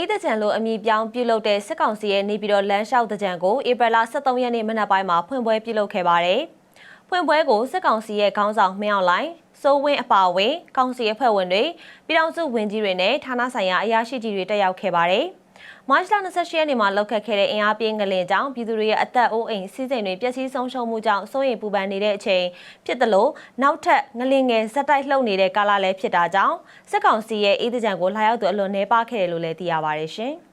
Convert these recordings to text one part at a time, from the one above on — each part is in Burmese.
အေးတကြံလိုအမည်ပြောင်းပြုလုပ်တဲ့စစ်ကောင်စီရဲ့နေပြည်တော်လမ်းလျှောက်တကြံကိုဧပြီလ23ရက်နေ့မနက်ပိုင်းမှာဖွင့်ပွဲပြုလုပ်ခဲ့ပါတယ်။ဖွင့်ပွဲကိုစစ်ကောင်စီရဲ့ခေါင်းဆောင်မင်းအောင်လှိုင်စိုးဝင်းအပါအဝင်ကောင်စီအဖွဲ့ဝင်တွေပြည်ထောင်စုဝန်ကြီးတွေနဲ့ဌာနဆိုင်ရာအရာရှိကြီးတွေတက်ရောက်ခဲ့ပါတယ်။ မတ်လ28ရက်နေ့မှာလောက်ခတ်ခဲ့တဲ့အင်အားပြင်းငလင်ကြောင့်ပြည်သူတွေရဲ့အသက်အိုးအိမ်စီးစိမ်တွေပျက်စီးဆုံးရှုံးမှုကြောင့်စိုးရိမ်ပူပန်နေတဲ့အချိန်ဖြစ်တယ်လို့နောက်ထပ်ငလင်ငယ်ဇက်တိုက်လှုပ်နေတဲ့ကာလလည်းဖြစ်တာကြောင့်စစ်ကောင်စီရဲ့အေးတကြံကိုလာရောက်သူအလွန်နှဲပါခဲ့တယ်လို့လည်းသိရပါတယ်ရှင်။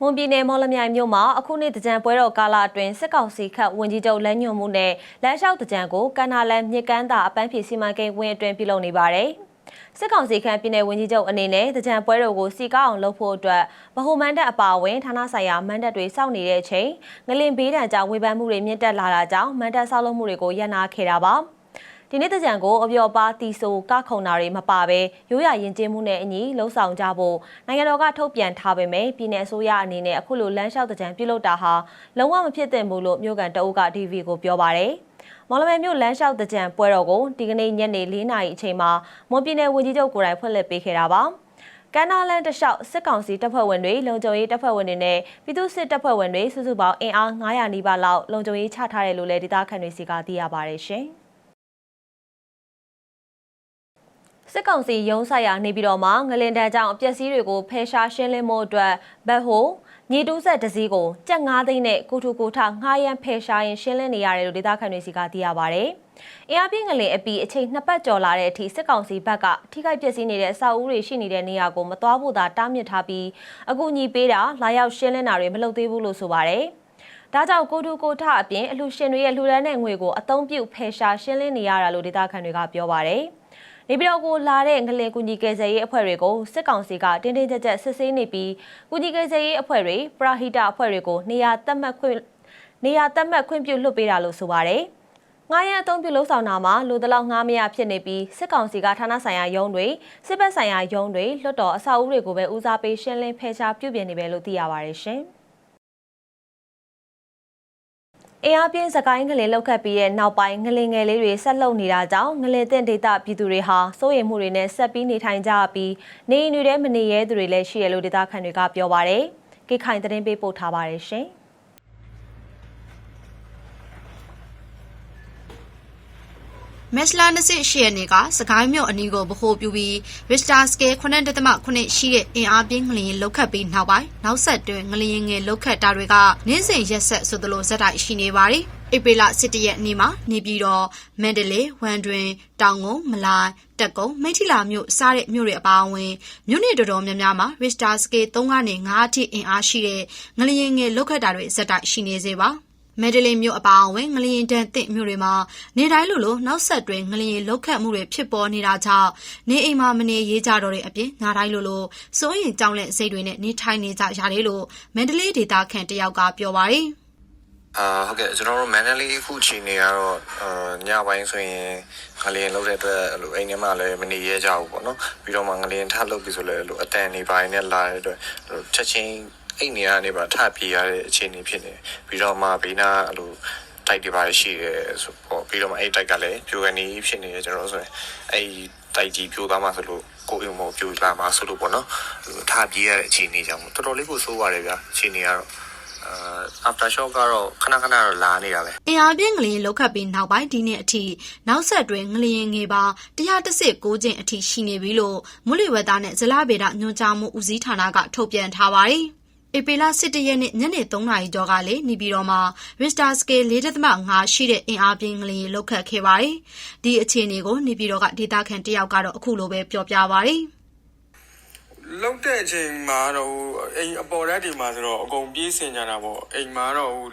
မွန်ပြည်နယ်မော်လမြိုင်မြို့မှာအခုနေ့တကြံပွဲတော်ကာလအတွင်းစစ်ကောင်စီခတ်ဝင်ကြီးချုပ်လက်ညွှန်မှုနဲ့လမ်းလျှောက်တကြံကိုကန္နာလန်မြစ်ကမ်းသာအပန်းဖြေစီမံကိန်းဝင်းအတွင်းပြုလုပ်နေပါတယ်။ စစ်ကောင်စီခန့်ပြည်내ဝန်ကြီးချုပ်အနေနဲ့တကြံပွဲတော်ကိုစီကားအောင်လုပ်ဖို့အတွက်ဗဟိုမန်တပ်အပါအဝင်ဌာနဆိုင်ရာမန်တပ်တွေစောင့်နေတဲ့အချိန်ငလင်ဘေးဒဏ်ကြောင့်ဝေဖန်မှုတွေမြင့်တက်လာတာကြောင့်မန်တပ်ဆောက်လုပ်မှုတွေကိုရပ်နာခဲ့တာပါဒီနေ့တကြံကိုအပြော်ပါတီဆိုကခုံတာတွေမပါဘဲရိုးရရင်ကျင်းမှုနဲ့အညီလှုံ့ဆော်ကြဖို့နိုင်ငံတော်ကထုတ်ပြန်ထားပေမဲ့ပြည်내အစိုးရအနေနဲ့အခုလိုလမ်းလျှောက်တကြံပြုလုပ်တာဟာလုံးဝမဖြစ်သင့်ဘူးလို့မြို့ကန်တအုပ်က DV ကိုပြောပါတယ် မော်လမြိုင်မြို့လမ်းလျှောက်တကြံပွဲတော်ကိုဒီကနေ့ညနေ4နာရီအချိန်မှာမွန်ပြည်နယ်ဝန်ကြီးချုပ်ကိုယ်တိုင်ဖွင့်လှစ်ပေးခဲ့တာပါကန္နာလန်တလျှောက်စစ်ကောင်စီတပ်ဖွဲ့ဝင်တွေလုံခြုံရေးတပ်ဖွဲ့ဝင်တွေနဲ့ပြည်သူ့စစ်တပ်ဖွဲ့ဝင်တွေစုစုပေါင်းအင်အား900နီးပါးလောက်လုံခြုံရေးချထားတယ်လို့လည်းဒေသခံတွေစီကသိရပါတယ်ရှင်။စစ်ကောင်စီရုံးဆိုင်ရာနေပြည်တော်မှာငလင်တန်းကြောင့်အပျက်စီးတွေကိုဖယ်ရှားရှင်းလင်းမှုအတွက်ဘက်ဟို မြေတူးဆက်တစည်းကိုကြက်9သိန်းနဲ့ကိုထူကိုထငှားရမ်းဖယ်ရှားရင်ရှင်းလင်းနေရတယ်လို့ဒေသခံတွေစီကသိရပါဗျ။အင်အားပြင်းငလင်အပီအချိန်နှစ်ပတ်ကျော်လာတဲ့အထိစစ်ကောင်စီဘက်ကထိခိုက်ပျက်စီးနေတဲ့အဆောက်အဦတွေရှိနေတဲ့နေရာကိုမသွားဖို့သာတားမြစ်ထားပြီးအကူအညီပေးတာလာရောက်ရှင်းလင်းတာတွေမလုပ်သေးဘူးလို့ဆိုပါတယ်။ဒါကြောင့်ကိုတူကိုထအပြင်အလှရှင်တွေရဲ့လှူဒန်းတဲ့ငွေကိုအသုံးပြုဖယ်ရှားရှင်းလင်းနေရတာလို့ဒေသခံတွေကပြောပါတယ်။ နေပြည်တော်ကိုလာတဲ့ငလင်ကူညီကယ်ဆယ်ရေးအဖွဲ့တွေကိုစစ်ကောင်စီကတင်းတင်းကြပ်ကြပ်စစ်ဆေးနေပြီးကူညီကယ်ဆယ်ရေးအဖွဲ့တွေပရာဟိတအဖွဲ့တွေကိုနေရာသတ်မှတ်ခွင့်နေရာသတ်မှတ်ခွင့်ပြုလွှတ်ပေးတာလို့ဆိုပါတယ်။ငားရန်အသုံးပြုလှုပ်ဆောင်တာမှာလူတလောက်ငားမရဖြစ်နေပြီးစစ်ကောင်စီကဌာနဆိုင်ရာရုံးတွေစစ်ဘက်ဆိုင်ရာရုံးတွေလွှတ်တော်အဆောက်အဦတွေကိုပဲဦးစားပေးရှင်းလင်းဖယ်ရှားပြုပြင်နေပဲလို့သိရပါတယ်ရှင်။ အင်အားပြင်းစကိုင်းငလင်လောက်ခတ်ပြီးတဲ့နောက်ပိုင်းငလင်ငယ်လေးတွေဆက်လုံနေတာကြောင့်ငလင်တဲ့ဒေသပြည်သူတွေဟာစိုးရိမ်မှုတွေနဲ့ဆက်ပြီးနေထိုင်ကြပြီးနေအိမ်တွေထဲမနေရဲသူတွေလည်းရှိရလို့ဒေသခံတွေကပြောပါတယ်။ကိခိုင်သတင်းပေးပို့ထားပါတယ်ရှင်။ မက်စလာ28ရက်နေ့ကစကိုင်းမြို့အနီးကိုဗဟိုပြုပြီး Richter scale 9.9ရှိတဲ့အင်အားပြင်းငလျင်လောက်ခတ်ပြီးနောက်ပိုင်းနောက်ဆက်တွဲငလျင်ငယ်လောက်ခတ်တာတွေကနေ့စဉ်ရက်ဆက်ဆိုသလိုဇက်တိုက်ရှိနေပါတယ်။ဧပြီလ17ရက်နေ့မှာနေပြည်တော်မန္တလေးဝမ်တွင်တောင်ကုန်မလိုင်တက်ကုန်းမိထီလာမြို့စတဲ့မြို့တွေအပါအဝင်မြို့နယ်တော်တော်များများမှာ Richter scale 3ကနေ5အထိအင်အားရှိတဲ့ငလျင်ငယ်လောက်ခတ်တာတွေဇက်တိုက်ရှိနေစေပါ။ မယ်ဒလင်မြို့အပါအဝင်ငလျင်တန်တင့်မြို့တွေမှာနေတိုင်းလိုလိုနောက်ဆက်တွဲငလျင်လောက်ခတ်မှုတွေဖြစ်ပေါ်နေတာကြောင့်နေအိမ်မှာမနေရေးကြတော့တဲ့အပြင်ညတိုင်းလိုလိုစိုးရင်ကြောင်းလက်စိတ်တွေနဲ့နေထိုင်နေကြရတယ်လို့မန္တလေးဒေသခံတယောက်ကပြောပါတယ်အာဟုတ်ကဲ့ကျွန်တော်တို့မန္တလေးအခုချိန်နေကတော့အာညပိုင်းဆိုရင်ငလျင်လောက်တဲ့အတွက်အဲ့လိုအိမ်ထဲမှာလည်းမနေရကြဘူးပေါ့နော်ပြီးတော့မှငလျင်ထလုပ်ပြီဆိုလည်းအဲ့လိုအတန်နေပိုင်းနဲ့လာတဲ့အတွက်အဲ့လိုချက်ချင်း အိတ်နေရနေပါထပြေးရတဲ့အခြေအနေဖြစ်နေပြီးတော့မှဘေးနာအဲ့လိုတိုက်တွေပါရှိတယ်ဆိုပေါ့ပြီးတော့မှအဲ့တိုက်ကလည်းပြိုကနေဖြစ်နေတယ်ကျွန်တော်ဆိုရင်အဲ့တိုက်ကြီးပြိုသွားမှဆိုလို့ကိုအိမ်မောပြိုလာမှဆိုလို့ပေါ့နော်ထပြေးရတဲ့အခြေအနေကြောင့်တော်တော်လေးကိုဆိုးပါတယ်ဗျာအခြေအနေကတော့အာ after shock ကတော့ခဏခဏတော့လာနေတာပဲအင်အားပြင်းငလျင်လောက်ခတ်ပြီးနောက်ပိုင်းဒီနေ့အထိနောက်ဆက်တွဲငလျင်ငယ်ပါ116ကျင်းအထိရှိနေပြီလို့မွလီဝက်သားနဲ့ဇလဗေဒညွှန်ကြားမှုဦးစီးဌာနကထုတ်ပြန်ထားပါတယ်။ ဧပြီလ17ရက်နေ့ ညနေ3နာရီကျော်ကလေနေပြည်တော်မှာ Richter scale 4.5ရှိတဲ့ အင်အားပြင်းကလေးလောက်ခတ်ခဲ့ပါတယ်။ဒီအခြေအနေကို နေပြည်တော်က ဒေသခံတယောက်ကတော့အခုလိုပဲပြောပြပါတယ်။လောက်တဲ့အချိန်မှာတော့ အိမ်အပေါ်ရက်တွေမှာဆိုတော့ အကုန်ပြေးစင်ကြတာပေါ့ အိမ်မှာတော့ဟို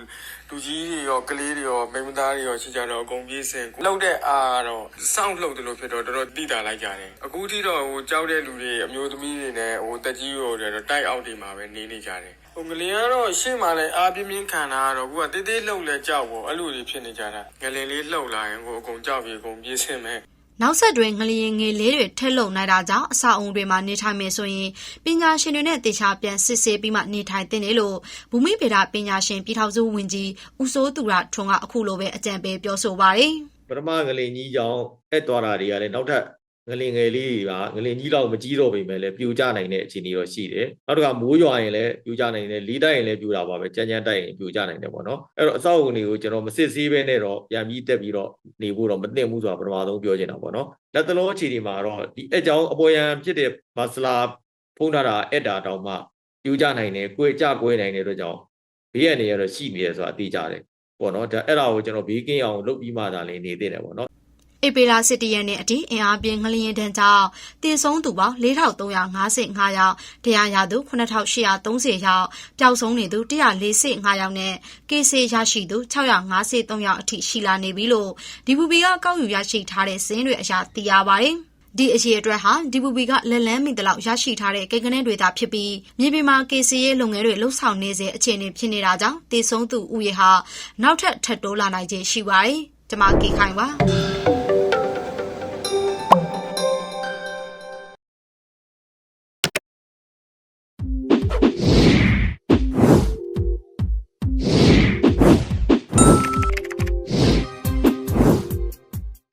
လူကြီးတွေရောကလေးတွေရောမိန်းမသားတွေရောရှိကြတော့အကုန်ပြေးစင်လောက်တဲ့အားကတော့စောင့်လှုပ်တယ်လို့ဖြစ်တော့တော်တော်တိတာလိုက်ကြတယ်အခုထိတော့ဟိုကြောက်တဲ့လူတွေအမျိုးသမီးတွေနဲ့ဟိုတက်ကြီးရောတွေတော့တိုက်အောက်တွေမှာပဲနေနေကြတယ်ဟိုငလင်ကတော့ရှေ့မှာလည်းအားပြင်းပြင်းခံတာကတော့ခုကတေးသေးလှုပ်လဲကြောက်ပေါ့အဲ့လိုတွေဖြစ်နေကြတာငလင်လေးလှုပ်လာရင်ဟိုအကုန်ကြောက်ပြီးအကုန်ပြေးစင်မယ် နောက်ဆက်တွဲငလျင်ငယ်လေးတွေထက်လုံနိုင်တာကြောင့်အဆောက်အုံတွေမှာနေထိုင်မယ်ဆိုရင်ပညာရှင်တွေနဲ့တေချာပြန်စစ်ဆေးပြီးမှနေထိုင်သင့်တယ်လို့ဘူမိဗေဒပညာရှင်ပြည်ထောင်စုဝန်ကြီးဦးစိုးသူရထွန်းကအခုလိုပဲအကြံပေးပြောဆိုပါတယ်ပထမငလျင်ကြီးကြောင့်အဲ့သွားတာတွေကလည်းနောက်ထပ် ငလင်ငယ်လေးတွေကငလင်ကြီးတော့မကြီးတော့ပေမဲ့လည်းပြိုကျနိုင်တဲ့အခြေအနေတော့ရှိတယ်နောက်တစ်ခါမိုးရွာရင်လည်းပြိုကျနိုင်တယ်လေးတိုက်ရင်လည်းပြိုတာပါပဲကြမ်းကြမ်းတိုက်ရင်ပြိုကျနိုင်တယ်ပေါ့နော်အဲ့တော့အဆောက်အအုံတွေကိုကျွန်တော်မစစ်ဆေးဘဲနဲ့တော့ပြန်ပြီးတက်ပြီးတော့နေဖို့တော့မသင့်ဘူးဆိုတာပထမဆုံးပြောချင်တာပေါ့နော်လက်တလုံးအခြေအနေမှာတော့ဒီအကြောင်းအပေါ်ယံဖြစ်တဲ့မဆလာဖုံးထားတာအဲ့တာတောင်မှပြိုကျနိုင်တယ်၊ကိုယ်ကြကွဲနိုင်တဲ့အတွက်ကြောင့်ဘေးရန်တွေရတော့ရှိနေတယ်ဆိုတာသိကြတယ်ပေါ့နော်ဒါအဲ့ဒါကိုကျွန်တော်ဘေးကင်းအောင်လုပ်ပြီးမှသာလည်းနေသင့်တယ်ပေါ့နော် ဧပြီလ17ရက်နေ့အထိအင်အားပြင်းငလျင်တန်းကြောင့်တည်ဆုံးသူပေါင်း4355ယောက်တရားရသူ9830ယောက်ပျောက်ဆုံးနေသူ145ယောက်နဲ့ကေဆေရရှိသူ653ယောက်အထိရှိလာနေပြီလို့ဒီဘူဘီကကောက်ယူရရှိထားတဲ့စင်းတွေအရာသိရပါတယ်။ဒီအရေးအတွက်ဟာဒီဘူဘီကလက်လန်းမီတလောက်ရရှိထားတဲ့ကိန်းဂဏန်းတွေသာဖြစ်ပြီးမြေပြင်မှာကေစီရဲ့လုပ်ငန်းတွေလှုပ်ဆောင်နေစေအခြေအနေဖြစ်နေတာကြောင့်တည်ဆုံးသူဥယေဟာနောက်ထပ်ထပ်တိုးလာနိုင်ခြင်းရှိပါတယ်။ကျွန်မကေခိုင်ပါ။